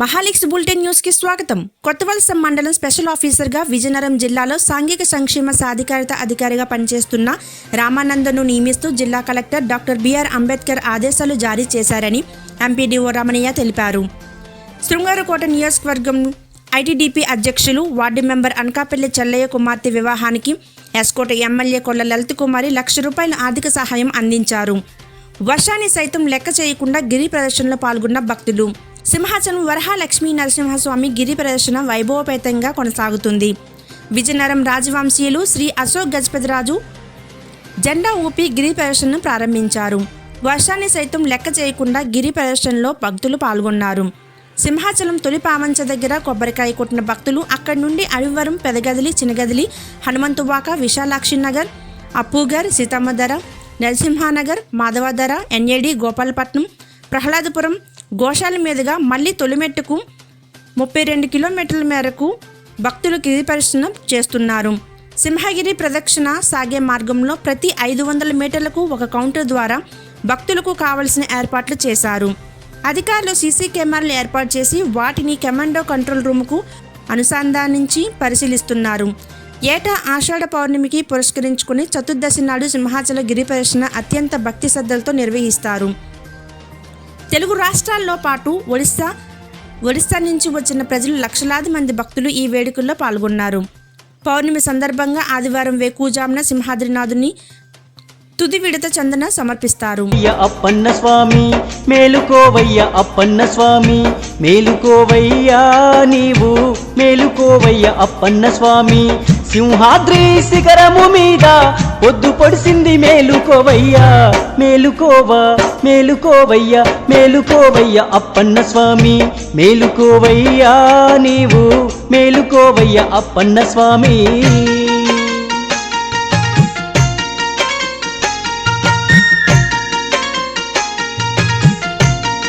మహాలిక్స్ bulletin న్యూస్కి స్వాగతం. కొత్తవలస మండలం స్పెషల్ ఆఫీసర్గా విజయనగరం జిల్లాలో సాంఘిక సంక్షేమ సాధికారిత అధికారిగా పనిచేస్తున్న రామానందను నియమిస్తూ జిల్లా కలెక్టర్ డాక్టర్ బిఆర్ అంబేద్కర్ ఆదేశాలు జారీ చేశారని ఎంపీడీఓ రమణయ్య తెలిపారు. శృంగారకోట నియోజకవర్గం ఐటీడీపీ అధ్యక్షులు వార్డు మెంబర్ అనకాపల్లి చెల్లయ్య కుమార్తె వివాహానికి ఎస్కోట ఎమ్మెల్యే కొల్ల లలిత్ కుమారి లక్ష రూపాయల ఆర్థిక సహాయం అందించారు. వర్షాన్ని సైతం లెక్క చేయకుండా గిరి ప్రదర్శనలో పాల్గొన్న భక్తులు. సింహాచలం వరహాలక్ష్మీ నరసింహస్వామి గిరి ప్రదర్శన వైభవపేతంగా కొనసాగుతుంది. విజయనగరం రాజవంశీయులు శ్రీ అశోక్ గజపతిరాజు జెండా ఊపి గిరి ప్రదర్శనను ప్రారంభించారు. వర్షాన్ని సైతం లెక్క చేయకుండా గిరి ప్రదర్శనలో భక్తులు పాల్గొన్నారు. సింహాచలం తొలి పామంచ దగ్గర కొబ్బరికాయ కొట్టిన భక్తులు అక్కడి నుండి అడివరం పెదగదిలి చినగదిలి హనుమంతువాక విశాలాక్షి నగర్ అప్పుగర్ సీతమ్మధర నరసింహానగర్ మాధవధర ఎన్ఏడి గోపాలపట్నం ప్రహ్లాదపురం గోశాల మీదుగా మళ్ళీ తొలిమెట్టుకు ముప్పై రెండు కిలోమీటర్ల మేరకు భక్తులు గిరి చేస్తున్నారు. సింహగిరి ప్రదక్షిణ సాగే మార్గంలో ప్రతి ఐదు వందల మీటర్లకు ఒక కౌంటర్ ద్వారా భక్తులకు కావలసిన ఏర్పాట్లు చేశారు. అధికారులు సీసీ కెమెరాలు ఏర్పాటు చేసి వాటిని కమాండో కంట్రోల్ రూమ్కు అనుసంధానించి పరిశీలిస్తున్నారు. ఏటా ఆషాఢ పౌర్ణమికి పురస్కరించుకుని చతుర్దశి నాడు సింహాచల గిరి ప్రదర్శన అత్యంత భక్తి శ్రద్ధలతో నిర్వహిస్తారు. తెలుగు రాష్ట్రాల్లో పాటు ఒడిస్సా ఒడిస్సా నుంచి వచ్చిన ప్రజలు లక్షలాది మంది భక్తులు ఈ వేడుకల్లో పాల్గొన్నారు. పౌర్ణమి సందర్భంగా ఆదివారం వేకుజామున సింహాద్రినాథుని తుది విడత చందన సమర్పిస్తారు. అప్పన్న స్వామి మేలుకోవయ్య అప్పన్న స్వామి మేలుకోవయ్యా నీవు మేలుకోవయ్య అప్పన్న స్వామి. సింహాద్రి శిఖరము మీద పొద్దు పొడిసింది మేలుకోవయ్యా మేలుకోవా మేలుకోవయ్యా మేలుకోవయ్యా అప్పన్న స్వామి మేలుకోవయ్యా నీవు మేలుకోవయ్యా అప్పన్న స్వామి.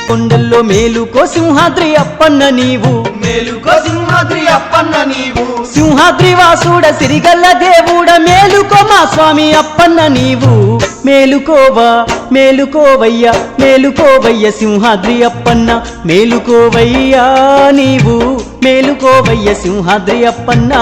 కొండల్లో మేలుకో సింహాద్రి అప్పన్న నీవు మేలుకో సింహాద్రి అప్పన్న నీవు. సింహాద్రి సిరిగల్ల దేవుడ మేలుకోమా స్వామి అప్పన్న నీవు. మేలుకోవా మేలుకోవయ్యా మేలుకోవయ్య సింహాద్రి అప్పన్న. మేలుకోవయ్యా నీవు మేలుకోవయ్య సింహాద్రి అప్పన్నా.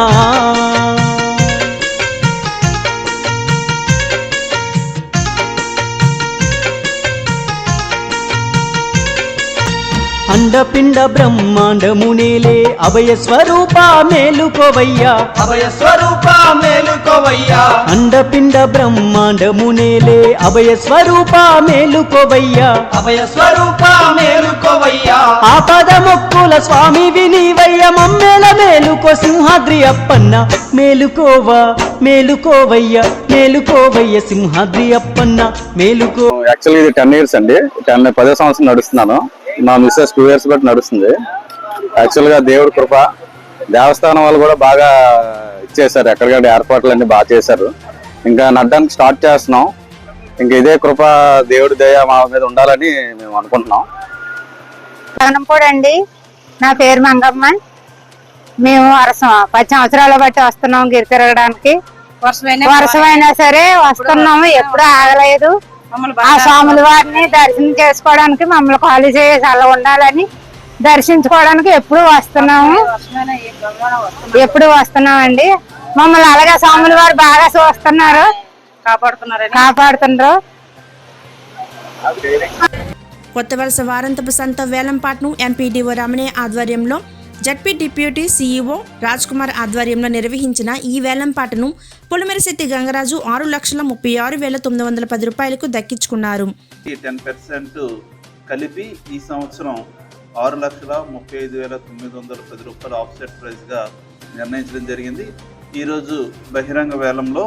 అండపిండ బ్రహ్మాండమునేలే అభయ స్వరూప మేలుకోవయ్యా. అభయ స్వరూప మేలుకోవయ్యా. అండపిండ బ్రహ్మాండమునేలే అభయ స్వరూప మేలుకోవయ్యా. అభయ స్వరూప మేలుకోవయ్యా. ఆపద మొక్కుల స్వామి వినివయ్య మమ్మేల మేలుకో సింహాద్రి అప్పన్న. మేలుకోవా మేలుకోవయ్య మేలుకోవయ్య సింహాద్రి అప్పన్న. మేలుకో యాక్చువల్గా ఇది టెన్ ఇయర్స్ అండి. టెన్ పదో సంవత్సరం నడుస్తున్నాను. మా మిస్సెస్ టూ ఇయర్స్ బట్టి నడుస్తుంది. యాక్చువల్గా దేవుడి కృప దేవస్థానం వాళ్ళు కూడా బాగా ఇచ్చేసారు ఎక్కడికక్కడ ఏర్పాట్లు అన్ని బాగా చేశారు. ఇంకా నడ్డానికి స్టార్ట్ చేస్తున్నాం. ఇంకా ఇదే కృప దేవుడి దయ మా మీద ఉండాలని మేము అనుకుంటున్నాం. అండి. నా పేరు మంగమ్మ మేము వరస పది సంవత్సరాల బట్టి వస్తున్నాం గిరి తిరగడానికి. వర్షమైనా సరే వస్తున్నాము. ఎప్పుడు ఆగలేదు. ఆ స్వాముల వారిని దర్శనం చేసుకోవడానికి మమ్మల్ని ఖాళీ చేసి అలా ఉండాలని దర్శించుకోవడానికి ఎప్పుడు వస్తున్నాము. ఎప్పుడు వస్తున్నామండి? మమ్మల్ని అలాగే స్వాముల వారు బాగా చూస్తున్నారు. కాపాడుతున్నారు కాపాడుతున్నారు కొత్త వలస వారంతపు సంత వేలంపాట్ను ఎంపీడీఓ రమణే ఆధ్వర్యంలో ZP deputy CEO Raj Kumar ఆధ్వర్యంలో నిర్వహించిన ఈ వేలంపాటను పులిమెరిశెట్టి గంగరాజు ఆరు లక్షల ముప్పై ఆరు వేల తొమ్మిది వందల పది రూపాయలకు దక్కించుకున్నారు. టెన్ పర్సెంట్ కలిపి ఈ సంవత్సరం ఆరు లక్షల ముప్పై ఐదు వేల తొమ్మిది వందల పది రూపాయల ఆఫ్సెట్ ప్రైస్గా నిర్ణయించడం జరిగింది. ఈరోజు బహిరంగ వేలంలో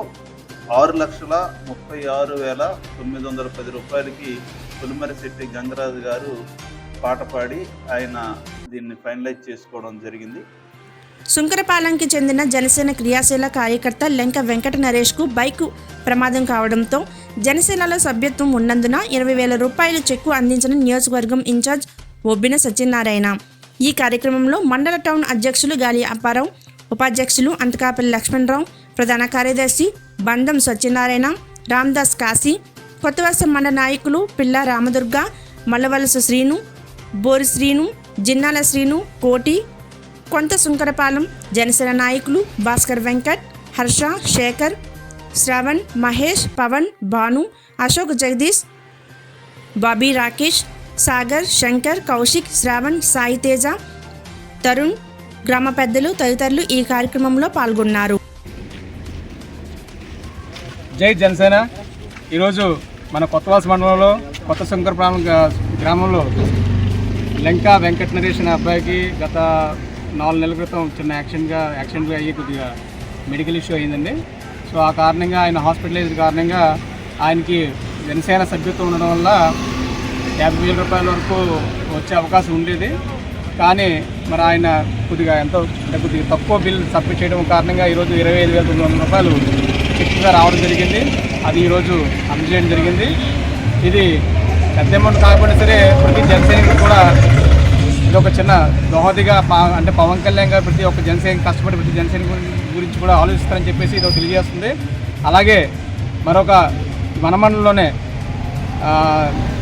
ఆరు లక్షల ముప్పై ఆరు వేల తొమ్మిది వందల పది రూపాయలకి పులిమరిశెట్టి గంగరాజు గారు పాట పాడి ఆయన దీన్ని ఫైనలైజ్ చేసుకోవడం జరిగింది. సుంకరపాలెంకి చెందిన జనసేన క్రియాశీల కార్యకర్త లెంక వెంకట నరేష్కు బైక్ ప్రమాదం కావడంతో జనసేనలో సభ్యత్వం ఉన్నందున ఇరవై వేల రూపాయలు చెక్కు అందించిన నియోజకవర్గం ఇన్ఛార్జ్ ఒబ్బిన సత్యనారాయణ. ఈ కార్యక్రమంలో మండల టౌన్ అధ్యక్షులు గాలి అప్పారావు ఉపాధ్యక్షులు అంతకాపల్లి లక్ష్మణరావు ప్రధాన కార్యదర్శి బంధం సత్యనారాయణ రామ్దాస్ కాశీ కొత్తవలస మండల నాయకులు పిల్ల రామదుర్గ మల్లవలస శ్రీను బోరి శ్రీను జిన్నాల శ్రీను కోటి కొంత శంకరపాలెం జనసేన నాయకులు భాస్కర్ వెంకట్ హర్ష శేఖర్ శ్రవణ్ మహేష్ పవన్ భాను అశోక్ జగదీష్ బాబీ రాకేష్ సాగర్ శంకర్ కౌశిక్ శ్రావణ్ సాయి తేజ తరుణ్ గ్రామ పెద్దలు తదితరులు ఈ కార్యక్రమంలో పాల్గొన్నారు. జై జనసేన. ఈరోజు మన కొత్తవాస మండలంలో కొత్త శంకరపురం గ్రామంలో లంకా వెంకట నరేష్ అనే అబ్బాయికి గత నాలుగు నెలల క్రితం చిన్న యాక్సిడెంట్గా యాక్సిడెంట్గా అయ్యి కొద్దిగా మెడికల్ ఇష్యూ అయిందండి. సో ఆ కారణంగా ఆయన హాస్పిటలైజ్ కారణంగా ఆయనకి జనసేన సభ్యత్వం ఉండడం వల్ల యాభై వేల రూపాయల వరకు వచ్చే అవకాశం ఉండేది. కానీ మరి ఆయన కొద్దిగా ఎంతో అంటే కొద్దిగా తక్కువ బిల్ సబ్మిట్ చేయడం కారణంగా ఈరోజు ఇరవై ఐదు వేల తొమ్మిది వందల రూపాయలు చెక్గా రావడం జరిగింది. అది ఈరోజు అందజేయడం జరిగింది. ఇది పెద్ద అమౌంట్ కాకపోయినా సరే ప్రతి జనసైనికుడు కూడా ఇది ఒక చిన్న దోహదిగా పా- అంటే పవన్ కళ్యాణ్ గారు ప్రతి ఒక్క జనసైనిక కష్టపడి ప్రతి జనసైనిక గురించి కూడా ఆలోచిస్తారని చెప్పేసి ఇది తెలియజేస్తుంది. అలాగే మరొక మన మండలంలోనే ఆ,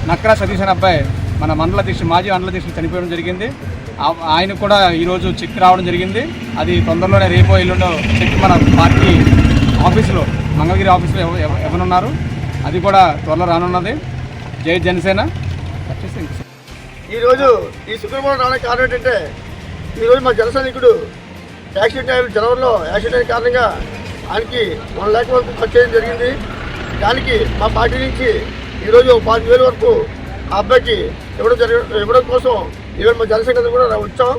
నక్రా సతీష్ అనే అబ్బాయి మన మండల అధ్యక్షుడు మాజీ మండల అధ్యక్షుడు చనిపోవడం జరిగింది. ఆయన కూడా ఈరోజు చెక్ రావడం జరిగింది. అది తొందరలోనే రేపో ఎల్లుండో చెక్ మన పార్టీ ఆఫీసులో మంగళగిరి ఆఫీసులో ఎవరున్నారు. అది కూడా త్వరలో రానున్నది. జై జనసేన. ఈరోజు ఈ శుక్రవారం రావడానికి కారణం ఏంటంటే ఈరోజు మా జనసైనికుడు యాక్సిడెంట్ అయిన జనవరిలో యాక్సిడెంట్ అయిన కారణంగా ఆయనకి వన్ ల్యాక్ వరకు ఖర్చు చేయడం జరిగింది. దానికి మా పార్టీ నుంచి ఈరోజు పాతి వేల వరకు ఆ అబ్బాయికి ఇవ్వడం జరిగి ఇవ్వడం కోసం ఈరోజు మా జనసేన కూడా వచ్చాం.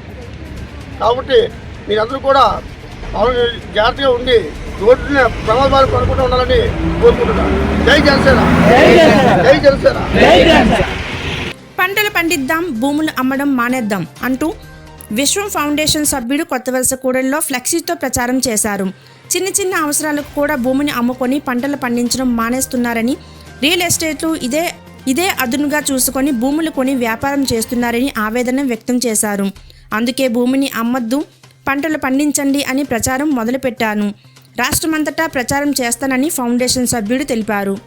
కాబట్టి మీరందరూ కూడా జాగ్రత్తగా ఉండి రోడ్డుని ప్రమాదాలు పడకుండా ఉండాలని కోరుకుంటున్నాను. జై జనసేన. జై జనసేన. పంటలు పండిద్దాం భూములు అమ్మడం మానేద్దాం అంటూ విశ్వం ఫౌండేషన్ సభ్యుడు కొత్తవలస కూడలిలో ఫ్లెక్సీతో ప్రచారం చేశారు. చిన్న చిన్న అవసరాలకు కూడా భూమిని అమ్ముకొని పంటలు పండించడం మానేస్తున్నారని రియల్ ఎస్టేట్లు ఇదే ఇదే అదునుగా చూసుకొని భూములు కొని వ్యాపారం చేస్తున్నారని ఆవేదన వ్యక్తం చేశారు. అందుకే భూమిని అమ్మద్దు పంటలు పండించండి అని ప్రచారం మొదలుపెట్టాను. రాష్ట్రమంతటా ప్రచారం చేస్తానని ఫౌండేషన్ సభ్యుడు తెలిపారు.